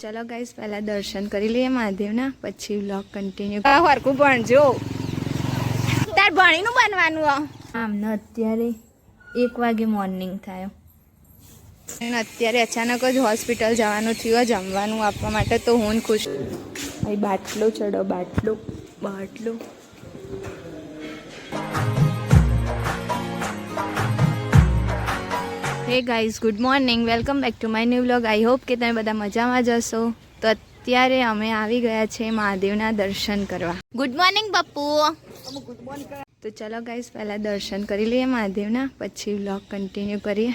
ચલો ગાઈસ પહેલા દર્શન કરી લઈએ મહાદેવના પછી વ્લોગ કન્ટિન્યુ હરકું ભણજો. તાર ભણીનું બનવાનું આમ ને અત્યારે એક વાગે મોર્નિંગ થાય. અત્યારે અચાનક જ હોસ્પિટલ જવાનું થયું જમવાનું આપવા માટે તો હું ખુશ. અહીં બાટલો ચડો બાટલો બાટલો. Hey guys good morning welcome back to my new vlog I hope કે તમે બધા મજામાં જશો તો અત્યારે અમે આવી ગયા છે મહાદેવના દર્શન કરવા. Good morning Pappu. તો ચલો ગાઈઝ પહેલાં દર્શન કરી લઈએ મહાદેવના, પછી વ્લોગ કન્ટિન્યુ કરીએ.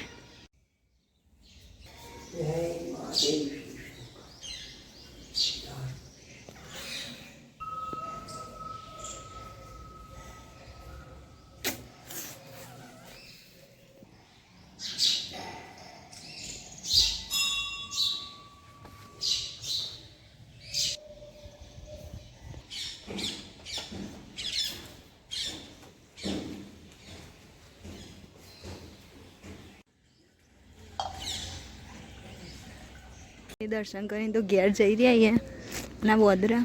એ દર્શન કરીને તો ઘેર જઈ રહ્યા અહીંયા ના વોદરા.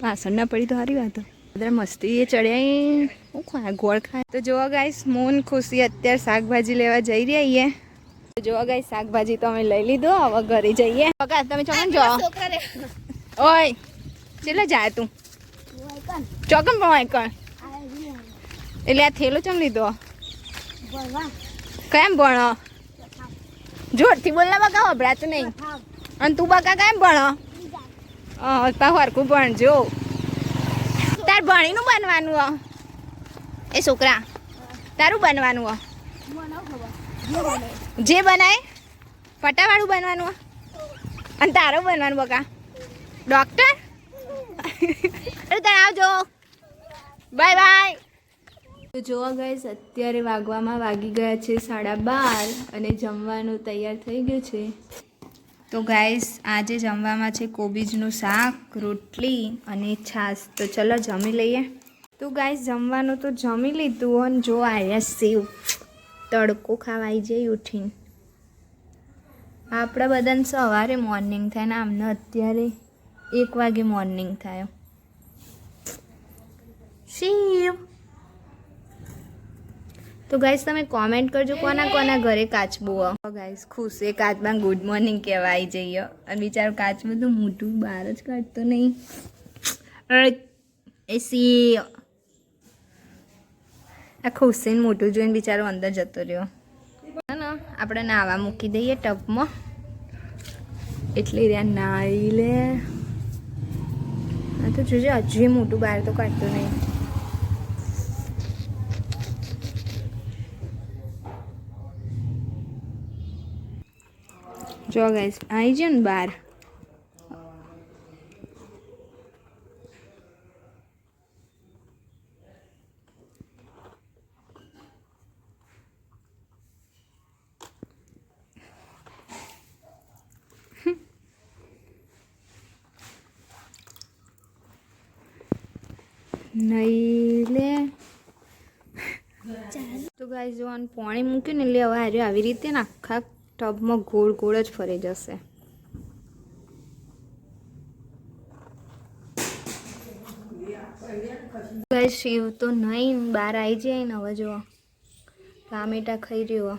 પાછળ ના પડી તો સારી વાત. વોદરા મસ્તી એ ચડ્યા હું ખા ગોળ ખાય તો જોવા ગાઈસ મોન ખુશી અત્યારે શાકભાજી લેવા જઈ રહ્યા અહીંયા જોવા ગાઈસ શાકભાજી તો અમે લઈ લીધો હવે ઘરે જઈએ. બકા તમે ચોકન જો ઓય ચેલે જાય તું? ચોકન પણ વાંકણ એટલે આ થેલો ચમ લીધો? કેમ ભણો? જોરથી બોલના બકા વભરાતું નહીં. અને તું બકા કેમ ભણો? તા હરકું ભણજો. તાર ભણીનું બનવાનું હો. એ છોકરા, તારું બનવાનું હો. જે બનાય પટાવાળું બનવાનું અને તારું બનવાનું બકા. ડોક્ટર? તાર આવજો. Bye bye. તો જોવા ગઈશ અત્યારે વાગવામાં વાગી ગયા છે સાડા બાર અને જમવાનું તૈયાર થઈ ગયું છે. તો ગાઈસ આજે જમવામાં છે કોબીજનું શાક, રોટલી અને છાશ. તો ચલો જમી લઈએ. તો ગાઈસ જમવાનું તો જમી લીધું અને જો આવ્યા સેવ. તડકો ખાવાઈ જઈ ઉઠીને. આપણા બધાને સવારે મોર્નિંગ થાય ને આમને અત્યારે એક વાગે મોર્નિંગ થાય. શિવ! તો ગાઈસ તમે કોમેન્ટ કરજો કોના કોના ઘરે કાચબો ગાઈસ ખુશે કાચમાં ગુડ મોર્નિંગ કહેવા આવી જઈએ અને બિચારો કાચબું તો મોટું, બહાર જ કાઢતો નહીં. એસી આખો હુસેન મોટું જોઈને બિચારો અંદર જતો રહ્યો. ને, આપણે નાવા મૂકી દઈએ ટબમાં. એટલે ત્યાં નાઈ લે. આ તો જોજે, હજુ મોટું બહાર તો કાઢતો નહીં. જો ગાઈસ આવી ગયો ને બાર નહીં લે. તો ગાઈસ જોવાનું પાણી મૂક્યું ને લે હવે આવી રીતે ને આખા ટબમાં ગોળ ગોળ જ ફરી જશે. શિવ તો નહીં, બહાર આવી જાય ને હવે જુઓ. ટામેટા ખાઈ રહ્યો.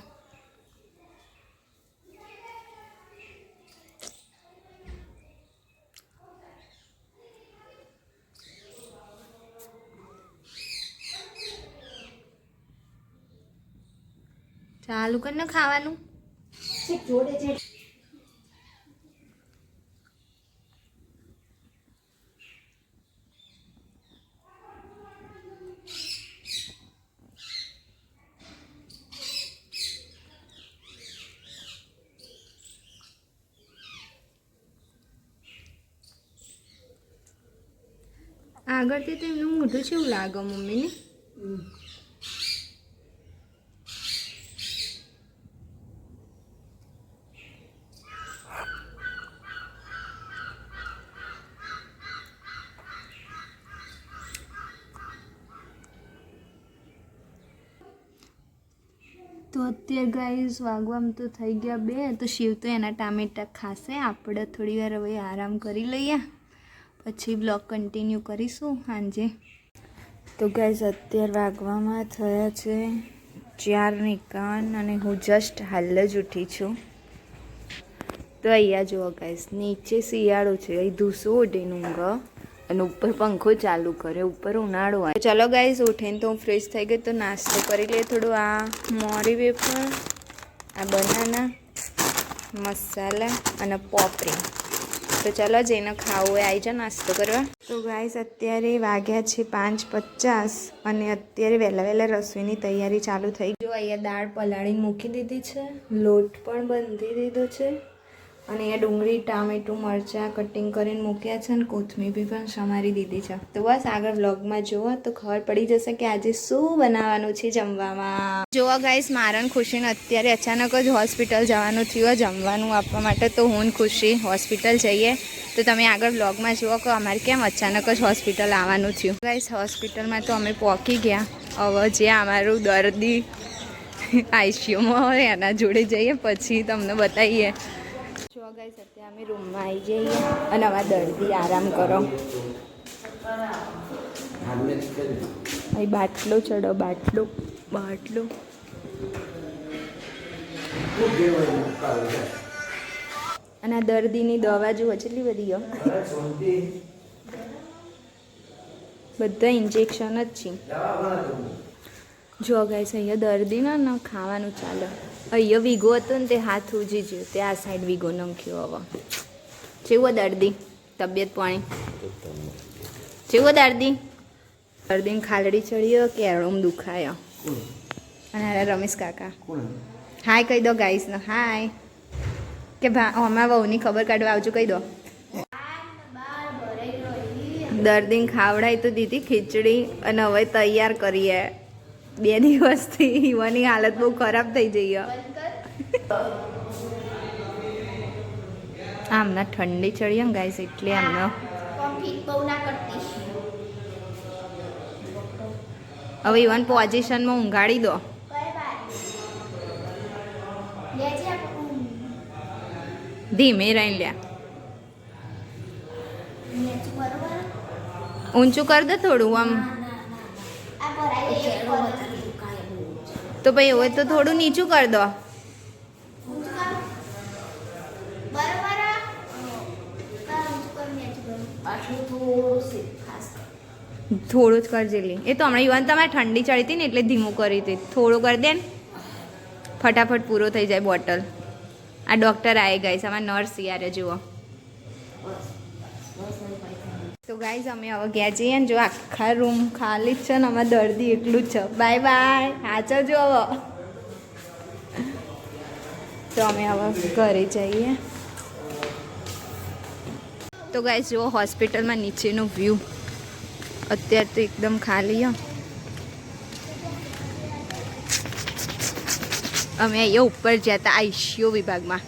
ચાલુ કરીને ખાવાનું. આગળથી તો એમનું મોઢું છે એવું લાગે મમ્મીને. તો અત્યારે ગાઈઝ વાગવામાં તો થઈ ગયા બે, તો શિવ તો એના ટામેટા ખાશે. આપણે થોડી વાર હવે આરામ કરી લઈએ. પછી બ્લોગ કન્ટિન્યુ કરીશું સાંજે. તો ગાઈઝ અત્યારે વાગવામાં થયા છે ચાર નિકાન અને હું જસ્ટ હાલ જ ઉઠી છું. તો અહીંયા જુઓ ગાઈઝ નીચે શિયાળો છે. અહીં ધૂસો ઓઢીને ઊંઘ. અને ઉપર પંખો ચાલુ કર્યો ઉપર ઉનાળો આવે. ચાલો ગાઈઝ ઉઠીને તો હું ફ્રેશ થઈ ગઈ, તો નાસ્તો કરી લઈએ થોડું. આ મોરી વેફર, આ બનાના, મસાલા અને પોપરી તો ચાલો જેને ખાવું હોય આવી જાઓ નાસ્તો કરવા. તો ગાઈઝ અત્યારે વાગ્યા છે પાંચ પચાસ અને અત્યારે વહેલા વહેલા રસોઈની તૈયારી ચાલુ થઈ. જો અહીંયા દાળ પલાળીને મૂકી દીધી છે, લોટ પણ બંધી દીધો છે. અને એ ડુંગળી, ટામેટું, મરચાં કટિંગ કરીને મૂક્યા છે અને કોથમીર બી પણ સમારી દીધી છે. તો બસ આગળ વ્લોગમાં જુઓ તો ખબર પડી જશે કે આજે શું બનાવવાનું છે જમવામાં. જુઓ ગાઈસ મારણ ખુશીને અત્યારે અચાનક જ હોસ્પિટલ જવાનું થયું. જમવાનું આપવા માટે તો હું ખુશી હોસ્પિટલ જઈએ. તો તમે આગળ વ્લોગમાં જુઓ કે અમારે કેમ અચાનક જ હોસ્પિટલ આવવાનું થયું. ગાઈસ હોસ્પિટલમાં તો અમે પહોંચી ગયા. હવે જે અમારું દર્દી આઈસીયુમાં હોય એના જોડે જઈએ, પછી તમને બતાવીએ. ગાઈસ અત્યારે અમે રૂમમાં આવી જઈએ અને અમારા દર્દી આરામ કરો. અહીં બાટલો ચડો, બાટલો બાટલો. અને આ દર્દીની દવા જુઓ, કેટલી બધી, હો. બધા ઇન્જેક્શન જ છે. જો ગાઈસ અહીંયા દર્દી ના ખાવાનું ચાલે. અહીંયા વીઘો હતો ને તે હાથ ઉજી ગયો. તે આ સાઈડ વીઘો નંખ્યો હવે. જેવો દર્દી? તબિયત પાણી? જેવો દર્દી? દર્દીને ખાલડી ચડ્યો કેળમ દુખાયો. અને રમેશ કાકા. હાય કહી દો ગાઈસને હાય. કે ભા અમારા વહુની ખબર કાઢવા આવજો કહી દો. દર્દીને ખાવડાવી તો દીધી ખીચડી અને હવે તૈયાર કરીએ. બે દિવસથી યુવાની હાલત બહુ ખરાબ થઈ જઈ આમના ઠંડી ચડી એમ ગાઈસ એટલે આમનો હવે ઇવન પોઝિશનમાં ઊંઘાડી દો. ધીમે રહી લ્યા. ઊંચું કર દે થોડું આમ. તો ભાઈ હોય તો થોડું નીચું કર દો. થોડું જ કરજે લી એ તો હમણાં યુવાન તમારે ઠંડી ચડી હતી ને એટલે ધીમું કરી હતી. થોડું કરી દે ને. ફટાફટ પૂરો થઈ જાય બોટલ. આ ડૉક્ટર આવી ગઈ છે. આમાં નર્સ યારે જુઓ. તો ગાઈઝ અમે હવે ગયા જઈએ ને જો આખા રૂમ ખાલી જ છે ને અમારે દર્દી એટલું જ છે. બાય બાય હાચવજો હવે. તો અમે હવે ઘરે જઈએ. તો ગાઈઝ જુઓ હોસ્પિટલમાં નીચેનો વ્યૂ અત્યારે તો એકદમ ખાલી, હો. અમે અહીંયા ઉપર જતા આઈસીયુ વિભાગમાં.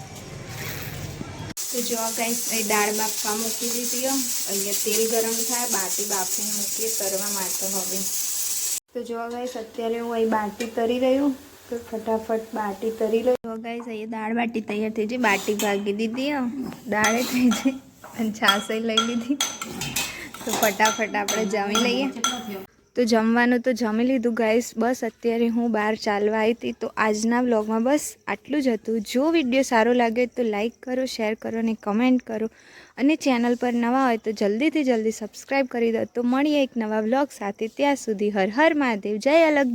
જો ગાઈસ એ દાળ બાફવા મૂકી દીધી અહીંયા તેલ ગરમ થાય, બાટી બાફીને મૂકીએ, તરવા માટે હવે. તો જો ગાઈસ અત્યારે હું અહીં બાટી તરી રહ્યું. તો ફટાફટ બાટી તરી રહ્યું જો અહીંયા દાળ બાટી તૈયાર થઈ ગઈ. બાટી ભાગી દીધી દાળે થઈ જઈ અને છાશે લઈ લીધી. તો ફટાફટ આપણે જમી લઈએ. તો જમવાનું તો જમી લીધું ગાઈસ બસ અત્યારે હું બહાર ચાલવા આવી હતી. તો આજના વ્લોગમાં બસ આટલું જ હતું. જો વીડિયો સારો લાગે તો લાઈક કરો શેર કરો અને કમેન્ટ કરો. અને ચેનલ પર નવા હોય તો જલ્દીથી જલ્દી સબસ્ક્રાઈબ કરી દો. તો મળીએ એક નવા વ્લોગ સાથે. ત્યાં સુધી હર હર મહાદેવ. જય અલગ